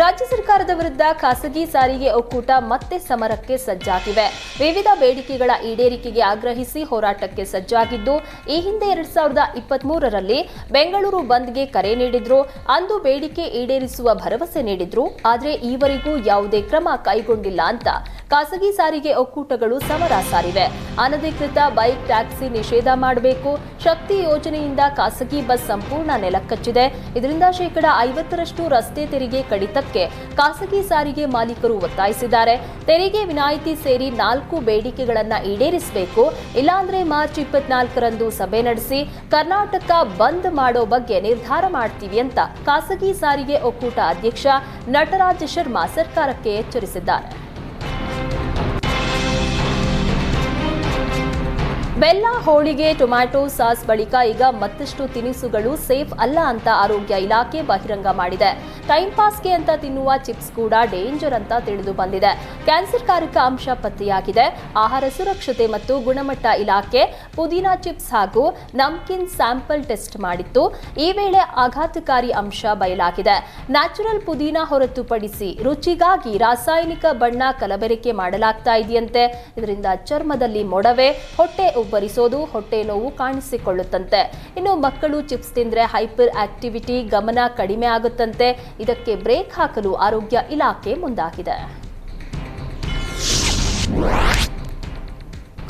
ರಾಜ್ಯ ಸರ್ಕಾರದ ವಿರುದ್ಧ ಖಾಸಗಿ ಸಾರಿಗೆ ಒಕ್ಕೂಟ ಮತ್ತೆ ಸಮರಕ್ಕೆ ಸಜ್ಜಾಗಿವೆ. ವಿವಿಧ ಬೇಡಿಕೆಗಳ ಈಡೇರಿಕೆಗೆ ಆಗ್ರಹಿಸಿ ಹೋರಾಟಕ್ಕೆ ಸಜ್ಜಾಗಿದ್ದು, ಈ ಹಿಂದೆ ಎರಡ್ ಸಾವಿರದ ಇಪ್ಪತ್ಮೂರರಲ್ಲಿ ಬೆಂಗಳೂರು ಬಂದ್ಗೆ ಕರೆ ನೀಡಿದ್ರು, ಅಂದು ಬೇಡಿಕೆ ಈಡೇರಿಸುವ ಭರವಸೆ ನೀಡಿದ್ರು, ಆದರೆ ಈವರೆಗೂ ಯಾವುದೇ ಕ್ರಮ ಕೈಗೊಂಡಿಲ್ಲ ಅಂತ ಖಾಸಗಿ ಸಾರಿಗೆ ಒಕ್ಕೂಟಗಳು ಸಮರ ಸಾರಿವೆ. ಅನಧಿಕೃತ ಬೈಕ್ ಟ್ಯಾಕ್ಸಿ ನಿಷೇಧ ಮಾಡಬೇಕು. ಶಕ್ತಿ ಯೋಜನೆಯಿಂದ ಖಾಸಗಿ ಬಸ್ ಸಂಪೂರ್ಣ ನೆಲಕ್ಕಚ್ಚಿದೆ ಇದರಿಂದ ಶೇಕಡ ಐವತ್ತರಷ್ಟು ರಸ್ತೆ ತೆರಿಗೆ ಕಡಿತಕ್ಕೆ ಖಾಸಗಿ ಸಾರಿಗೆ ಮಾಲೀಕರು ಒತ್ತಾಯಿಸಿದ್ದಾರೆ. ತೆರಿಗೆ ವಿನಾಯಿತಿ ಸೇರಿ ನಾಲ್ಕು ಬೇಡಿಕೆಗಳನ್ನು ಈಡೇರಿಸಬೇಕು. ಇಲ್ಲಾಂದ್ರೆ ಮಾರ್ಚ್ ಇಪ್ಪತ್ನಾಲ್ಕರಂದು ಸಭೆ ನಡೆಸಿ ಕರ್ನಾಟಕ ಬಂದ್ ಮಾಡೋ ಬಗ್ಗೆ ನಿರ್ಧಾರ ಮಾಡ್ತೀವಿ ಅಂತ ಖಾಸಗಿ ಸಾರಿಗೆ ಒಕ್ಕೂಟ ಅಧ್ಯಕ್ಷ ನಟರಾಜ್ ಶರ್ಮಾ ಸರ್ಕಾರಕ್ಕೆ ಎಚ್ಚರಿಸಿದ್ದಾರೆ. ಬೆಲ್ಲ, ಹೋಳಿಗೆ, ಟೊಮ್ಯಾಟೊ ಸಾಸ್ ಬಳಿಕ ಈಗ ಮತ್ತಷ್ಟು ತಿನಿಸುಗಳು ಸೇಫ್ ಅಲ್ಲ ಅಂತ ಆರೋಗ್ಯ ಇಲಾಖೆ ಬಹಿರಂಗ ಮಾಡಿದೆ. ಟೈಮ್ ಪಾಸ್ಗೆ ಅಂತ ತಿನ್ನುವ ಚಿಪ್ಸ್ ಕೂಡ ಡೇಂಜರ್ ಅಂತ ತಿಳಿದು ಬಂದಿದೆ. ಕ್ಯಾನ್ಸರ್ಕಾರಕ ಅಂಶ ಪತ್ತೆಯಾಗಿದೆ. ಆಹಾರ ಸುರಕ್ಷತೆ ಮತ್ತು ಗುಣಮಟ್ಟ ಇಲಾಖೆ ಪುದೀನಾ ಚಿಪ್ಸ್ ಹಾಗೂ ನಮ್ಕಿನ್ ಸ್ಯಾಂಪಲ್ ಟೆಸ್ಟ್ ಮಾಡಿತ್ತು. ಈ ವೇಳೆ ಆಘಾತಕಾರಿ ಅಂಶ ಬಯಲಾಗಿದೆ. ನ್ಯಾಚುರಲ್ ಪುದೀನಾ ಹೊರತುಪಡಿಸಿ ರುಚಿಗಾಗಿ ರಾಸಾಯನಿಕ ಬಣ್ಣ ಕಲಬೆರಕೆ ಮಾಡಲಾಗ್ತಾ ಇದೆಯಂತೆ. ಇದರಿಂದ ಚರ್ಮದಲ್ಲಿ ಮೊಡವೆ, ಹೊಟ್ಟೆ ಉಬ್ಬರಿಸೋದು ಹೊಟ್ಟೆ ನೋವು ಕಾಣಿಸಿಕೊಳ್ಳುತ್ತಂತೆ. ಇನ್ನು ಮಕ್ಕಳು ಚಿಪ್ಸ್ ತಿಂದ್ರೆ ಹೈಪರ್ ಆಕ್ಟಿವಿಟಿ ಗಮನ ಕಡಿಮೆ ಆಗುತ್ತಂತೆ. ಇದಕ್ಕೆ ಬ್ರೇಕ್ ಹಾಕಲು ಆರೋಗ್ಯ ಇಲಾಖೆ ಮುಂದಾಗಿದೆ.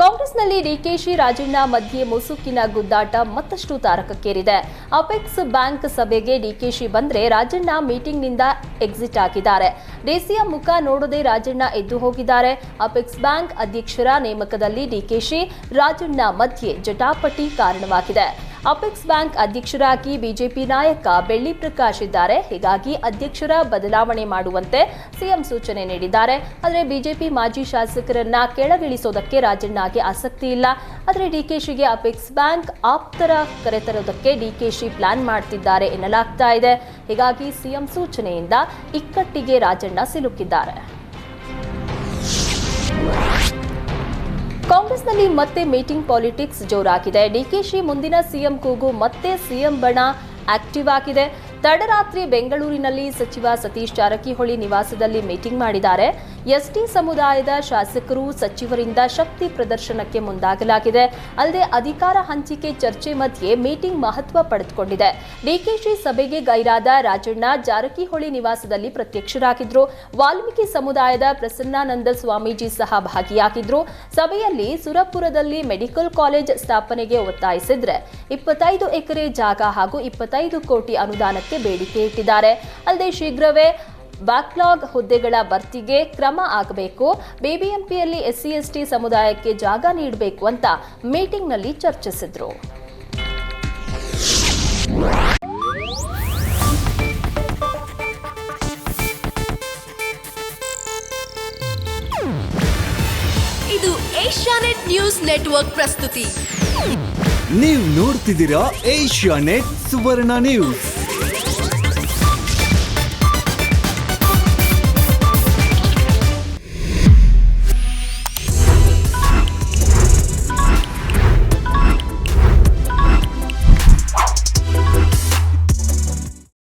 ಕಾಂಗ್ರೆಸ್ನಲ್ಲಿ ಡಿಕೆಶಿ ರಾಜಣ್ಣ ಮಧ್ಯೆ ಮುಸುಕಿನ ಗುದ್ದಾಟ ಮತ್ತಷ್ಟು ತಾರಕಕ್ಕೇರಿದೆ. ಅಪೆಕ್ಸ್ ಬ್ಯಾಂಕ್ ಸಭೆಗೆ ಡಿಕೆಶಿ ಬಂದ್ರೆ ರಾಜಣ್ಣ ಮೀಟಿಂಗ್ನಿಂದ ಎಕ್ಸಿಟ್ ಆಗಿದ್ದಾರೆ. ಡಿಸಿಯ ಮುಖ ನೋಡದೆ ರಾಜಣ್ಣ ಎದ್ದು ಹೋಗಿದ್ದಾರೆ. ಅಪೆಕ್ಸ್ ಬ್ಯಾಂಕ್ ಅಧ್ಯಕ್ಷರ ನೇಮಕದಲ್ಲಿ ಡಿಕೆಶಿ ರಾಜಣ್ಣ ಮಧ್ಯೆ ಜಟಾಪಟಿ ಕಾರಣವಾಗಿದೆ. ಅಪೆಕ್ಸ್ ಬ್ಯಾಂಕ್ ಅಧ್ಯಕ್ಷರಾಗಿ ಬಿಜೆಪಿ ನಾಯಕ ಬೆಳ್ಳಿ ಪ್ರಕಾಶ್ ಇದ್ದಾರೆ. ಹೀಗಾಗಿ ಅಧ್ಯಕ್ಷರ ಬದಲಾವಣೆ ಮಾಡುವಂತೆ ಸಿಎಂ ಸೂಚನೆ ನೀಡಿದ್ದಾರೆ. ಆದರೆ ಬಿಜೆಪಿ ಮಾಜಿ ಶಾಸಕರನ್ನ ಕೆಳಗಿಳಿಸೋದಕ್ಕೆ ರಾಜಣ್ಣಗೆ ಆಸಕ್ತಿ ಇಲ್ಲ. ಆದರೆ ಡಿಕೆಶಿಗೆ ಅಪೆಕ್ಸ್ ಬ್ಯಾಂಕ್ ಆಪ್ತರ ಕರೆತರೋದಕ್ಕೆ ಡಿಕೆಶಿ ಪ್ಲಾನ್ ಮಾಡ್ತಿದ್ದಾರೆ ಎನ್ನಲಾಗ್ತಾ ಇದೆ. ಹೀಗಾಗಿ ಸಿಎಂ ಸೂಚನೆಯಿಂದ ಇಕ್ಕಟ್ಟಿಗೆ ರಾಜಣ್ಣ ಸಿಲುಕಿದ್ದಾರೆ. ಕಾಂಗ್ರೆಸ್ನಲ್ಲಿ ಮತ್ತೆ ಮೀಟಿಂಗ್ ಪಾಲಿಟಿಕ್ಸ್ ಜೋರಾಗಿದೆ. ಡಿಕೆಶಿ ಮುಂದಿನ ಸಿಎಂ ಕೂಗು ಮತ್ತೆ ಸಿಎಂ ಬಣ ಆಕ್ಟಿವ್ ಆಗಿದೆ. ತಡರಾತ್ರಿ ಬೆಂಗಳೂರಿನಲ್ಲಿ ಸಚಿವ ಸತೀಶ್ ಜಾರಕಿಹೊಳಿ ನಿವಾಸದಲ್ಲಿ ಮೀಟಿಂಗ್ ಮಾಡಿದ್ದಾರೆ. ಎಸ್ಟಿ ಸಮುದಾಯದ ಶಾಸಕರು ಸಚಿವರಿಂದ ಶಕ್ತಿ ಪ್ರದರ್ಶನಕ್ಕೆ ಮುಂದಾಗಲಾಗಿದೆ. ಅಲ್ಲದೆ ಅಧಿಕಾರ ಹಂಚಿಕೆ ಚರ್ಚೆ ಮಧ್ಯೆ ಮೀಟಿಂಗ್ ಮಹತ್ವ ಪಡೆದುಕೊಂಡಿದೆ. ಡಿಕೆಶಿ ಸಭೆಗೆ ಗೈರಾದ ರಾಜಣ್ಣ ಜಾರಕಿಹೊಳಿ ನಿವಾಸದಲ್ಲಿ ಪ್ರತ್ಯಕ್ಷರಾಗಿದ್ರು. ವಾಲ್ಮೀಕಿ ಸಮುದಾಯದ ಪ್ರಸನ್ನಾನಂದ ಸ್ವಾಮೀಜಿ ಸಹ ಭಾಗಿಯಾಗಿದ್ರು. ಸಭೆಯಲ್ಲಿ ಸುರಪುರದಲ್ಲಿ ಮೆಡಿಕಲ್ ಕಾಲೇಜ್ ಸ್ಥಾಪನೆಗೆ ಒತ್ತಾಯಿಸಿದ್ರೆ ಇಪ್ಪತ್ತೈದು ಎಕರೆ ಜಾಗ ಹಾಗೂ ಇಪ್ಪತ್ತೈದು ಕೋಟಿ ಅನುದಾನಕ್ಕೆ ಬೇಡಿಕೆ ಇಟ್ಟಿದ್ದಾರೆ. ಅಲ್ಲದೆ ಶೀಘ್ರವೇ ಬ್ಯಾಕ್ಲಾಗ್ ಹುದ್ದೆಗಳ ಭರ್ತಿಗೆ ಕ್ರಮ ಆಗಬೇಕು. ಬಿಬಿಎಂಪಿಯಲ್ಲಿ ಎಸ್ಸಿ ಎಸ್ಟಿ ಸಮುದಾಯಕ್ಕೆ ಜಾಗ ನೀಡಬೇಕು ಅಂತ ಮೀಟಿಂಗ್ನಲ್ಲಿ ಚರ್ಚಿಸಿದ್ರು. ಇದು ಏಷ್ಯಾನೆಟ್ ನ್ಯೂಸ್ ನೆಟ್ವರ್ಕ್ ಪ್ರಸ್ತುತಿ. ನೀವು ನೋಡ್ತಿದ್ದೀರಾ Asianet Suvarna news. Thank you.